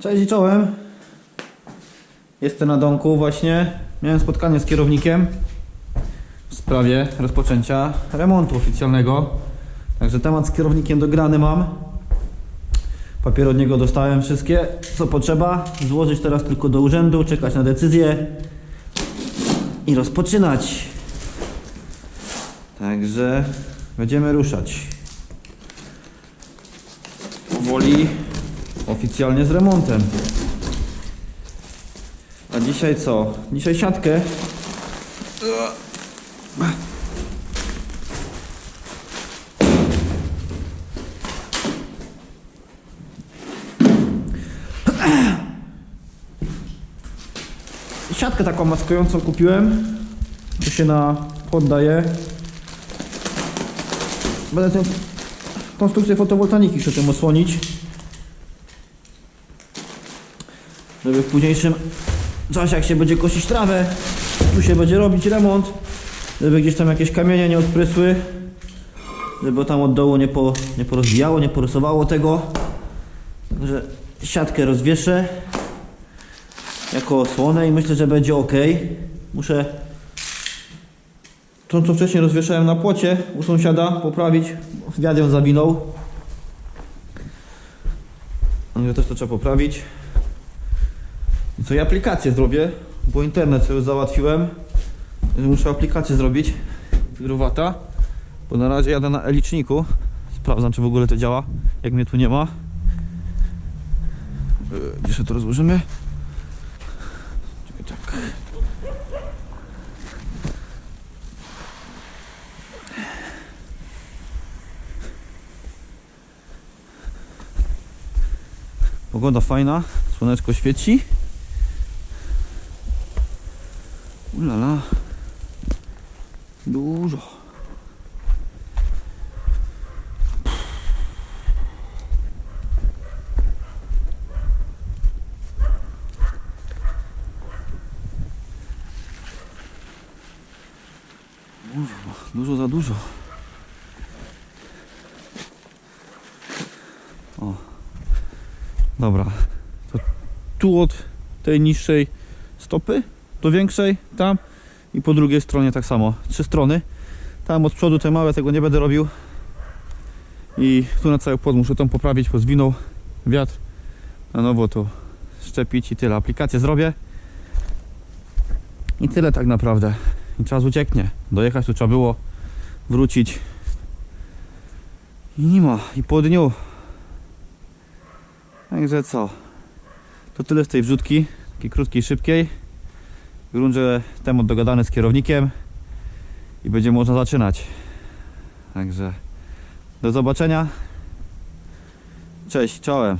Cześć i czołem. Jestem na domku właśnie. Miałem spotkanie z kierownikiem w sprawie rozpoczęcia remontu oficjalnego. Także temat z kierownikiem dograny mam. Papiery od niego dostałem wszystkie, co potrzeba. Złożyć teraz tylko do urzędu, czekać na decyzję i rozpoczynać. Także będziemy ruszać. Powoli oficjalnie z remontem. A dzisiaj co? Dzisiaj siatkę. Siatkę taką maskującą kupiłem. Tu się na poddaje. Będę tę konstrukcję fotowoltaiki chcę tym osłonić. Żeby w późniejszym czasie, jak się będzie kosić trawę, tu się będzie robić remont, żeby gdzieś tam jakieś kamienie nie odprysły, żeby tam od dołu nie, po, nie porozbijało, nie porysowało tego. Także siatkę rozwieszę jako osłonę i myślę, że będzie ok. Muszę to, co wcześniej rozwieszałem na płocie u sąsiada, poprawić. Wiatr ją zawinął. Ale też to trzeba poprawić. Co, aplikację zrobię, bo internet sobie załatwiłem. Muszę aplikację zrobić. Wygrowata. Bo na razie jadę na e-liczniku. Sprawdzam, czy w ogóle to działa, jak mnie tu nie ma. Yy, Gdzie to rozłożymy? Tak. Pogoda fajna, słoneczko świeci. Ulala. Dużo. Dużo, dużo za dużo. O. Dobra. To tu od tej niższej stopy do większej, tam i po drugiej stronie tak samo. Trzy strony. Tam od przodu te małe tego nie będę robił. I tu na cały płot muszę tą poprawić, bo zwinął wiatr. Na nowo to szczepić i tyle. Aplikację zrobię. I tyle tak naprawdę. I czas ucieknie. Dojechać tu trzeba było, wrócić. I nie ma. I po dniu. Także co? To tyle z tej wrzutki. Takiej krótkiej, szybkiej. Gruncie temat dogadany z kierownikiem i będzie można zaczynać. Także do zobaczenia. Cześć, czołem.